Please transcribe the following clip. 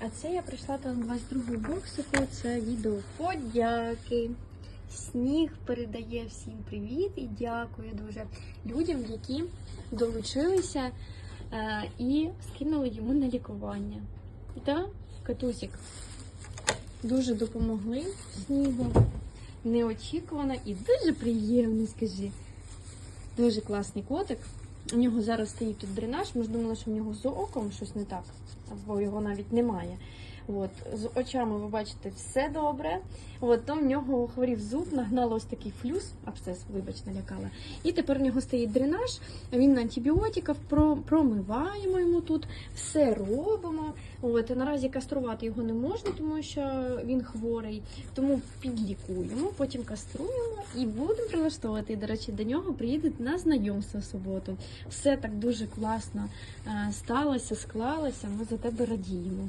А це я прийшла до 22-го боксику. Це відео подяки. Сніг передає всім привіт і дякую дуже людям, які долучилися е, і скинули йому на лікування. Та, Катусік, дуже допомогли снігу. Неочікувано і дуже приємно, скажи. Дуже класний котик. У нього зараз стоїть тут дренаж. Ми ж думали, що в нього з оком щось не так, або його навіть немає. От, з очами ви бачите, все добре. От, то в нього хворів зуб, нагнало ось такий флюс, абсцес, вибач, налякала. І тепер в нього стоїть дренаж, він на антибіотиках, про, промиваємо йому тут, все робимо. От, наразі каструвати його не можна, тому що він хворий, тому підлікуємо, потім каструємо і будемо прилаштовувати. До речі, до нього приїдуть на знайомство в суботу. Все так дуже класно е, сталося, склалося. Ми за тебе радіємо.